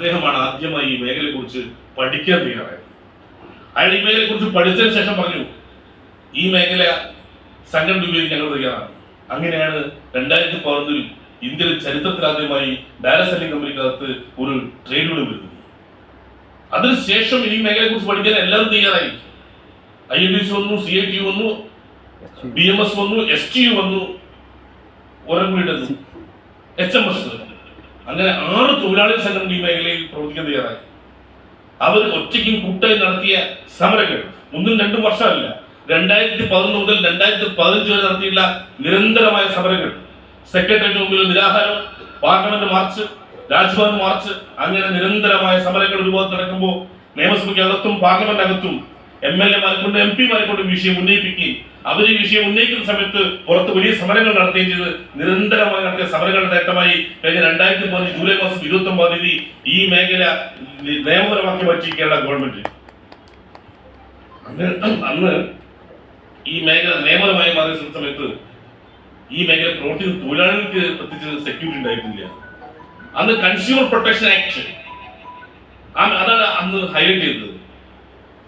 അദ്ദേഹമാണ് ആദ്യമായി ഈ മേഖലയെ കുറിച്ച് പഠിക്കാൻ തയ്യാറായത്. അയാൾ ഈ മേഖലയെ കുറിച്ച് പഠിച്ചതിന് ശേഷം പറഞ്ഞു ഈ മേഖല സംഘം രൂപീകരിക്കാൻ ഞങ്ങൾ തയ്യാറാണ്. അങ്ങനെയാണ് രണ്ടായിരത്തി പതിനൊന്നിൽ ഇന്ത്യയിൽ ചരിത്രത്തിലാദ്യമായി ഡയറസെല്ലിംഗ് കമ്പനിക്കകത്ത് ഒരു ട്രേഡ് യൂണിയൻ വരുന്നത്. അതിനുശേഷം ഈ മേഖലയെ കുറിച്ച് പഠിക്കാൻ എല്ലാവരും തയ്യാറായി. ഐ എൻ ഡി സി വന്നു സി ഐ ടി വന്നു ബി എം എസ് വന്നു എസ് ടി യു വന്നു ഒരംകുടിയുടെ എച്ച് എം എസ് അങ്ങനെ ആറ് തൊഴിലാളി സംഘടന ഈ മേഖലയിൽ പ്രവർത്തിക്കാൻ തയ്യാറായി. അവർ ഒറ്റയ്ക്കും കൂട്ടായി നടത്തിയ സമരങ്ങൾ ഒന്നും രണ്ടും വർഷമല്ല. രണ്ടായിരത്തി പതിനൊന്ന് മുതൽ രണ്ടായിരത്തി പതിനഞ്ച് വരെ നടത്തിയുള്ള നിരന്തരമായ സമരങ്ങൾ. സെക്രട്ടേറിയറ്റ് മുമ്പിൽ നിരാഹാരം പാർലമെന്റ് മാർച്ച് രാജ്ഭവൻ മാർച്ച് അങ്ങനെ നിരന്തരമായ സമരങ്ങൾ ഒരുപാട് നടക്കുമ്പോൾ നിയമസഭയ്ക്കകത്തും പാർലമെന്റിനകത്തും എം എൽ എമാരെ കൊണ്ട് എം പിമാരെ കൊണ്ട് വിഷയം ഉന്നയിപ്പിക്കുകയും അവർ ഈ വിഷയം ഉന്നയിക്കുന്ന സമയത്ത് പുറത്ത് വലിയ സമരങ്ങൾ നടത്തുകയും ചെയ്ത് നിരന്തരമായി നടത്തിയ സമരങ്ങളുടെ നേട്ടമായി കഴിഞ്ഞ രണ്ടായിരത്തി പതിനഞ്ച് ജൂലൈ മാസം ഇരുപത്തി ഒമ്പതാം തീയതി ഈ മേഖല നിയമപരമാക്കി മാറ്റി കേരള ഗവൺമെന്റ് അന്ന് അന്ന് ഈ മേഖല നിയമപരമായി മാറിയ സമയത്ത് ഈ മേഖല പ്രവർത്തിക്കുന്ന തൊഴിലാളികൾക്ക് പ്രത്യേകിച്ച് സെക്യൂരിറ്റി ഉണ്ടായിരുന്നില്ല. അന്ന് കൺസ്യൂമർ പ്രൊട്ടക്ഷൻ ആക്ട് അതാണ് അന്ന് ഹൈലൈറ്റ് ചെയ്തത്.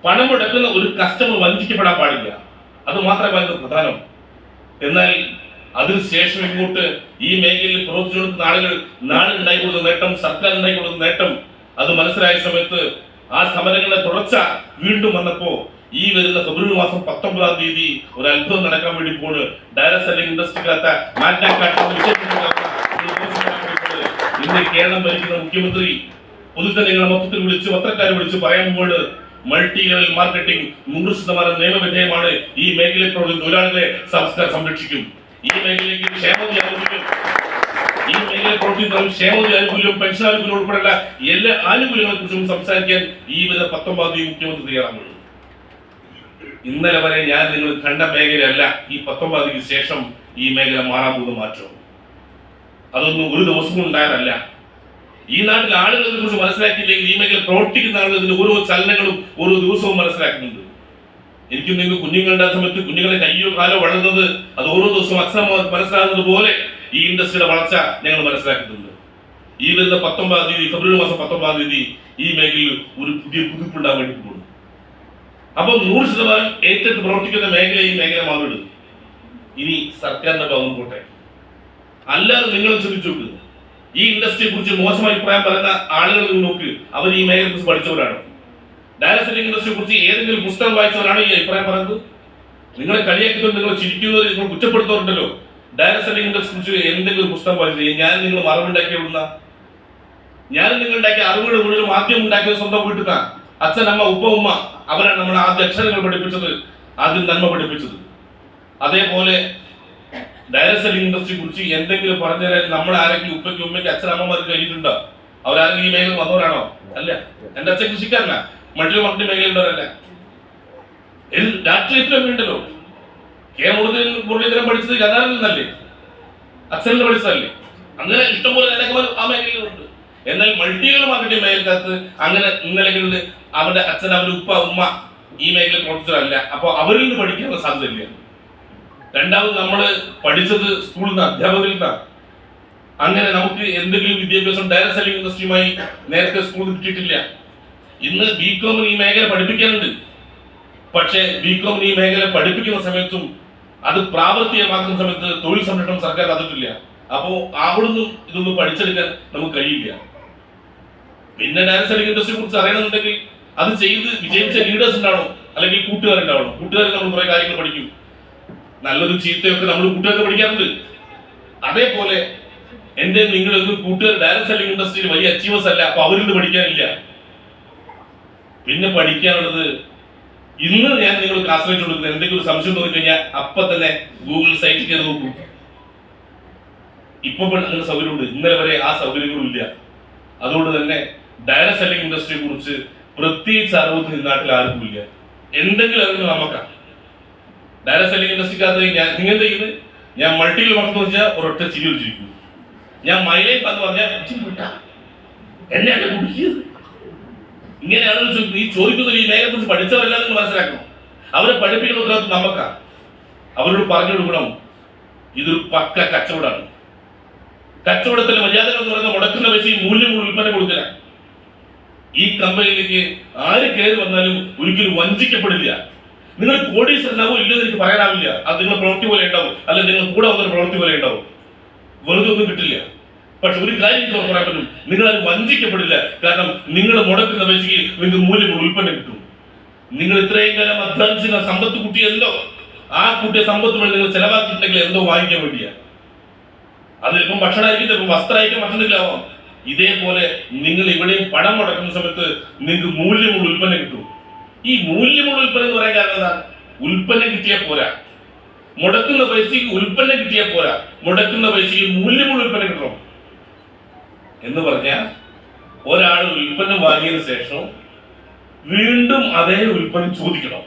പണം മുടക്കുന്ന ഒരു കസ്റ്റമർ വഞ്ചിക്കപ്പെടാൻ പാടില്ല. അത് മാത്രമായിരുന്നു പ്രധാനം. എന്നാൽ അതിനുശേഷം ഇങ്ങോട്ട് ഈ മേഖലയിൽ പ്രവർത്തിച്ചു കൊടുക്കുന്ന ആളുകൾ നാടിന് ഉണ്ടായി കൊടുക്കുന്ന നേട്ടം സർക്കാർ ഉണ്ടായി കൊടുക്കുന്ന നേട്ടം അത് മനസ്സിലായ സമയത്ത് ആ സമരങ്ങളെ തുടർച്ച വീണ്ടും വന്നപ്പോ ഈ വരുന്ന ഫെബ്രുവരി മാസം പത്തൊമ്പതാം തീയതി ഒരു അത്ഭുതം നടക്കാൻ വേണ്ടി പോണ്. ഡയറക്ടർ സെല്ലിംഗ് കേരളം ഭരിക്കുന്ന മുഖ്യമന്ത്രി പൊതുജനങ്ങളെ മൊത്തത്തിൽ വിളിച്ച് പത്രക്കാരെ വിളിച്ച് പറയുമ്പോൾ മൾട്ടി ലെവൽ മാർക്കറ്റിംഗ് നൂറ് ശതമാനം നിയമവിധേയമാണ് ഈ മേഖലയിൽ തൊഴിലാളികളെ സംസ്കാരം സംരക്ഷിക്കും. ഈ മേഖലയ്ക്ക് ആനുകൂല്യം ഈ മേഖലയിൽ പ്രവർത്തിക്കുന്ന ക്ഷേമനിധി ആനുകൂല്യം പെൻഷൻ ആനുകൂല്യം ഉൾപ്പെടെയുള്ള എല്ലാ ആനുകൂല്യങ്ങളെ കുറിച്ചും സംസാരിക്കാൻ ഈ വിധ പത്തൊമ്പതാം മുഖ്യമന്ത്രി തയ്യാറാകുള്ളൂ ഇന്നലെ വരെ ഞാൻ നിങ്ങൾ കണ്ട മേഖലയല്ല ഈ പത്തൊമ്പതാം ശേഷം ഈ മേഖല മാറാൻ പോകുന്ന മാറ്റം. അതൊന്നും ഒരു ദിവസവും ഉണ്ടായതല്ല. ഈ നാട്ടിൽ ആളുകൾ ഇതിനെക്കുറിച്ച് മനസ്സിലാക്കിയില്ലെങ്കിൽ ഈ മേഖല പ്രവർത്തിക്കുന്ന ആളുകൾ ഇതിന്റെ ഓരോ ചലനങ്ങളും ഓരോ ദിവസവും മനസ്സിലാക്കുന്നുണ്ട്. എനിക്കും നിങ്ങൾ കുഞ്ഞുങ്ങളുടെ സമയത്ത് കുഞ്ഞുങ്ങളെ കയ്യോ കാലോ വളരുന്നത് അത് ഓരോ ദിവസവും അച്ഛനമ്മ മനസ്സിലാകുന്നത് പോലെ ഈ ഇൻഡസ്ട്രിയുടെ വളർച്ച ഞങ്ങൾ മനസ്സിലാക്കുന്നുണ്ട്. ഈ വരുന്ന പത്തൊമ്പതാം തീയതി ഫെബ്രുവരി മാസം പത്തൊമ്പതാം തീയതി ഈ മേഖലയിൽ ഒരു പുതിയ കുതിപ്പുണ്ടാകാൻ വേണ്ടി പോകുന്നു. അപ്പൊ നൂറ് ശതമാനം ഏറ്റെടുത്ത് പ്രവർത്തിക്കുന്ന മേഖല ഈ മേഖല മാറിയിടും ഇനി സർക്കാരിന്റെ ഭാഗം പോട്ടെ. അല്ലാതെ നിങ്ങൾ ചിന്തിച്ചു നോക്ക്. ഈ ഇൻഡസ്ട്രിയെ കുറിച്ച് മോശം അഭിപ്രായം പറയുന്ന ആളുകൾ നോക്ക്. അവർ ഈ മേഖലയെ കുറിച്ച് പഠിച്ചവരാണ്. സെല്ലിംഗ് ഇൻഡസ്ട്രിയെ കുറിച്ച് ഏതെങ്കിലും പുസ്തകം വായിച്ചവരാണ് ഈ അഭിപ്രായം പറയുന്നത്. നിങ്ങളെ കളിയാക്കുന്നത് നിങ്ങൾ ചിരിക്കുന്നത് നിങ്ങൾ കുറ്റപ്പെടുത്തുന്നുണ്ടല്ലോ ഡയറക്ട് സെല്ലിംഗ് ഇൻഡസ്ട്രിയെ കുറിച്ച് എന്തെങ്കിലും പുസ്തകം വായിച്ചു ഞാൻ നിങ്ങൾ മറവുണ്ടാക്കിയ വിടുന്ന ഞാൻ നിങ്ങൾ ഉണ്ടാക്കിയ അറിവുകൾ മുഴുവൻ ആദ്യം ഉണ്ടാക്കിയത് സ്വന്തം വീട്ടുകാർ അച്ഛൻ അമ്മ ഉപ്പ ഉമ്മ അവരാണ് നമ്മളെ ആദ്യ അക്ഷരങ്ങൾ പഠിപ്പിച്ചത്. ആദ്യം നന്മ പഠിപ്പിച്ചത്. അതേപോലെ ഡയറക്ട് സെല്ലിംഗ് ഇൻഡസ്ട്രിയെ കുറിച്ച് എന്തെങ്കിലും പറഞ്ഞു തരാൻ നമ്മൾ ആരെങ്കിലും ഉപ്പയ്ക്ക് ഉമ്മയ്ക്ക് അച്ഛനമ്മമാർക്ക് കഴിഞ്ഞിട്ടുണ്ടോ? അവരാരെങ്കിലും ഈ മേഖല വന്നവരാണോ? അല്ല? എന്റെ അച്ഛൻ കൃഷിക്കാരനാ. മട്ടിൽ മറ്റു മേഖലയുള്ളവരല്ല രാഷ്ട്രീയത്തിലും വേണ്ടല്ലോ കെ മുരളീധരൻ മുരളീധരൻ പഠിച്ചത് ഗതാഗതം നിന്നല്ലേ? അച്ഛനിൽ പഠിച്ചതല്ലേ? അങ്ങനെ ഇഷ്ടംപോലെ നിലക്കുമാർ ആ മേഖലയിലുണ്ട്. എന്നാൽ മൾട്ടികൾ മാർക്കറ്റിംഗ് മേഖലക്കകത്ത് അങ്ങനെ നിലകളിൽ അവരുടെ അച്ഛൻ അവരുടെ ഉപ്പ ഉമ്മ ഈ മേഖലയിൽ പ്രവർത്തിച്ചതല്ല അപ്പൊ അവരിൽ നിന്ന് പഠിക്കാനുള്ള സാധ്യതയില്ല. രണ്ടാമത് നമ്മൾ പഠിച്ചത് സ്കൂളിൽ നിന്ന് അധ്യാപകരിൽ നിന്നാണ് അങ്ങനെ നമുക്ക് എന്തെങ്കിലും വിദ്യാഭ്യാസം ഡയറക്ട് സെല്ലിംഗ് ഇൻഡസ്ട്രിയുമായി നേരത്തെ സ്കൂളിൽ കിട്ടിയിട്ടില്ല. ഇന്ന് ബി കോമിന് ഈ മേഖല പഠിപ്പിക്കാനുണ്ട്. പക്ഷേ ബി കോമിന് ഈ മേഖല പഠിപ്പിക്കുന്ന സമയത്തും അത് പ്രാവർത്തികമാക്കുന്ന സമയത്ത് തൊഴിൽ സംരക്ഷണം സർക്കാർ തന്നിട്ടില്ല. അപ്പോ അവിടുന്ന് ഇതൊന്നും പഠിച്ചെടുക്കാൻ നമുക്ക് കഴിയില്ല. പിന്നെ ഡയറക്ട് സെല്ലിംഗ് ഇൻഡസ്ട്രിയെ കുറിച്ച് അറിയണമെന്നുണ്ടെങ്കിൽ അത് ചെയ്ത് വിജയിച്ച ലീഡേഴ്സ് ഉണ്ടാവണം. അല്ലെങ്കിൽ കൂട്ടുകാരുണ്ടാവണം. കൂട്ടുകാരിൽ നമ്മൾ കുറെ കാര്യങ്ങൾ പഠിക്കും. നല്ലതും ചീത്തയൊക്കെ നമ്മൾ കൂട്ടുകാർക്ക് പഠിക്കാറുണ്ട്. അതേപോലെ എന്റെ നിങ്ങൾ കൂട്ടുകാർ ഡയറക്ട് സെല്ലിംഗ് ഇൻഡസ്ട്രിയിൽ വലിയ അച്ചീവേഴ്സ് അല്ല അപ്പൊ അവരിൽ പഠിക്കാനില്ല. പിന്നെ പഠിക്കാനുള്ളത് ഇന്ന് ഞാൻ നിങ്ങൾക്ക് ആശ്രയിച്ചു കൊടുക്കുന്നത് എന്തെങ്കിലും ഒരു സംശയം തോന്നിക്കഴിഞ്ഞാൽ അപ്പൊ തന്നെ ഗൂഗിൾ സൈറ്റിൽ കയറി നോക്കൂ. ഇപ്പൊ അങ്ങനെ സൗകര്യമുണ്ട്. ഇന്നലെ വരെ ആ സൗകര്യങ്ങളും ഇല്ല. അതുകൊണ്ട് തന്നെ ഡയറക്ട് സെല്ലിംഗ് ഇൻഡസ്ട്രിയെ കുറിച്ച് പ്രത്യേകിച്ച് അറിവ് നാട്ടിൽ ആർക്കും ഇല്ല. എന്തെങ്കിലും അറിവ് നമുക്കാണ് ഡയറക്ട് സെല്ലിംഗ് ഇൻഡസ്ട്രിക്കകത്ത് ഞാൻ നിങ്ങൾ ചെയ്യുന്നത് ഞാൻ മൾട്ടിയിൽ എന്ന് വെച്ചാൽ ഒരൊറ്റ ചിരി വെച്ചിരിക്കും ഞാൻ മൈലൈഫ് എന്ന് പറഞ്ഞാൽ. എന്നെയാണ് കുടിക്കുന്നത് ഇങ്ങനെയാണ് ഈ ചോദിക്കുന്നത് ഈ മേഖലയെ കുറിച്ച് പഠിച്ചവരെല്ലാം നിങ്ങൾ മനസ്സിലാക്കണം. അവരെ പഠിപ്പിക്കുന്ന ഉത്തരവാദിത്വം നമുക്കാണ് അവരോട് പറഞ്ഞു കൊടുക്കണം. ഇതൊരു പക്ക കച്ചവടമാണ്. കച്ചവടത്തിലെ മര്യാദകൾ എന്ന് പറയുന്നത് മുടക്കുന്ന പൈസ ഈ മൂല്യം ഉൽപ്പന്നം കൊടുക്കില്ല ഈ കമ്പനിയിലേക്ക് ആര് കയറി വന്നാലും ഒരിക്കലും വഞ്ചിക്കപ്പെടില്ല. നിങ്ങൾ കോടീശ്വരനാവോ ഇല്ല എനിക്ക് പറയാനാവില്ല. അത് നിങ്ങൾ പ്രവൃത്തി പോലെ ഉണ്ടാവും. അല്ലെങ്കിൽ നിങ്ങൾ കൂടെ വന്നൊരു പ്രവൃത്തി പോലെ ഉണ്ടാവും. വെറുതെ ഒന്നും കിട്ടില്ല. പക്ഷെ ഒരു കാര്യം എനിക്ക് പറയാൻ പറ്റും. നിങ്ങൾ അത് വഞ്ചിക്കപ്പെടില്ല. കാരണം നിങ്ങൾ മുടക്കുന്ന പൈസയ്ക്ക് നിങ്ങൾക്ക് മൂല്യമുള്ള ഉൽപ്പന്നം കിട്ടും. നിങ്ങൾ ഇത്രയും കാലം അധ്വാനിച്ച സമ്പത്ത് കൂട്ടിയല്ലോ ആ കൂട്ടിയ സമ്പത്ത് വഴി നിങ്ങൾ ചെലവാക്കിയിട്ടുണ്ടെങ്കിൽ എന്തോ വാങ്ങിക്കാൻ വേണ്ടിയാ. അത് ഇപ്പം ഭക്ഷണമായിരിക്കും ചിലപ്പോൾ വസ്ത്രമായിരിക്കും മറ്റെന്തെങ്കിലാവാം ഇതേപോലെ നിങ്ങൾ ഇവിടെയും പണം മുടക്കുന്ന സമയത്ത് നിങ്ങൾക്ക് മൂല്യമുള്ള ഉൽപ്പന്നം കിട്ടും. ഈ മൂല്യമുള്ള ഉൽപ്പന്നം എന്ന് പറയാൻ എന്താ? ഉൽപ്പന്നം കിട്ടിയാൽ പോരാ. മുടക്കുന്ന പൈസയ്ക്ക് ഉൽപ്പന്നം കിട്ടിയാൽ പോരാ. മുടക്കുന്ന പൈസയ്ക്ക് മൂല്യമുള്ള ഉൽപ്പന്നം കിട്ടണം. എന്ന് പറഞ്ഞാൽ ഒരാൾ ഉൽപ്പന്നം വാങ്ങിയതിനു ശേഷം വീണ്ടും അതേ ഉൽപ്പന്നം ചോദിക്കണം.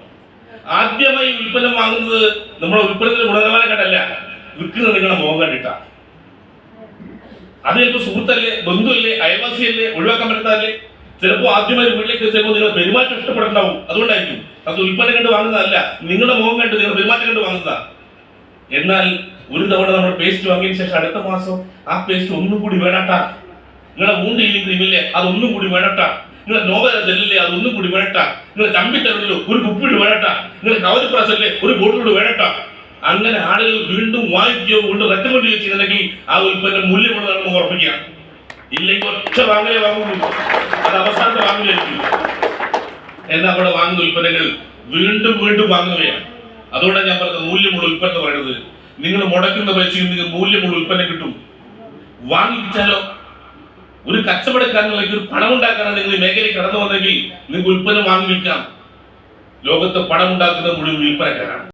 ആദ്യമായി ഉൽപ്പന്നം വാങ്ങുന്നത് നമ്മുടെ ഉൽപ്പന്നത്തിന്റെ ഗുണനിലവാരം കണ്ടല്ല വിൽക്കുന്നത് നിങ്ങളുടെ മുഖം കണ്ടിട്ടാ. അത് ചിലപ്പോൾ സുഹൃത്തല്ലേ ബന്ധുവല്ലേ അയൽവാസിയല്ലേ ഒഴിവാക്കാൻ പറ്റാത്തല്ലേ ചിലപ്പോൾ ആദ്യമായി വീട്ടിലേക്ക് ചിലപ്പോൾ നിങ്ങൾ പെരുമാറ്റം ഇഷ്ടപ്പെടുന്നുണ്ടാവും അതുകൊണ്ടായിരിക്കും. അത് ഉൽപ്പന്നം കണ്ട് വാങ്ങുന്നതല്ല. നിങ്ങളുടെ മുഖം കണ്ട് നിങ്ങളുടെ പെരുമാറ്റം കണ്ട് വാങ്ങുന്നതാ. എന്നാൽ ഒരു തവണ നമ്മൾ പേസ്റ്റ് വാങ്ങിയ ശേഷം അടുത്ത മാസം ആ പേസ്റ്റ് ഒന്നും കൂടി വേണട്ടാ. നിങ്ങളുടെ ഇല്ലെങ്കിൽ ക്രീമില്ലേ അതൊന്നും കൂടി വേണട്ടാ. നിങ്ങളുടെ നോവൽ ജെല്ലില്ലേ അതൊന്നും കൂടി വേണട്ടാ. നിങ്ങളുടെ ചമ്പിത്തരല്ലോ ഒരു കുപ്പിടി വേണട്ടാ. നിങ്ങളുടെ കവചപ്രാസല്ലേ ഒരു ബോട്ടിലൂടെ വേണട്ടാ. അങ്ങനെ ആളുകൾ വീണ്ടും വാങ്ങിക്കുകയോ വീണ്ടും റെക്കമെൻഡ് ചെയ്യുന്നുണ്ടെങ്കിൽ ആ ഉൽപ്പന്നം മൂല്യമുള്ളതാണെന്ന് ഉറപ്പിക്കുക ഇല്ലെങ്കിൽ ഒറ്റ വാങ്ങലേ വാങ്ങുള്ളൂ അത് അവസാനത്തെ വാങ്ങലായിരിക്കും. എന്നാൽ അവിടെ വാങ്ങുന്ന ഉൽപ്പന്നങ്ങൾ വീണ്ടും വീണ്ടും വാങ്ങുകയാണ്. അതുകൊണ്ടാണ് ഞാൻ പറഞ്ഞത് മൂല്യമുള്ള ഉൽപ്പന്നം പറയുന്നത്. നിങ്ങൾ മുടക്കുന്ന പൈസയിൽ നിങ്ങൾക്ക് മൂല്യമുള്ള ഉൽപ്പന്നം കിട്ടും. വാങ്ങിച്ചാലോ? ഒരു കച്ചവടക്കാരനിലേക്ക് ഒരു പണം ഉണ്ടാക്കാനാണ് നിങ്ങൾ മേഖലയിൽ കടന്നു വന്നെങ്കിൽ നിങ്ങൾക്ക് ഉൽപ്പന്നം വാങ്ങി വിൽക്കാം. ലോകത്ത് പണം ഉണ്ടാക്കുന്ന മുഴുവൻ വിൽപ്പനക്കാരാണ്.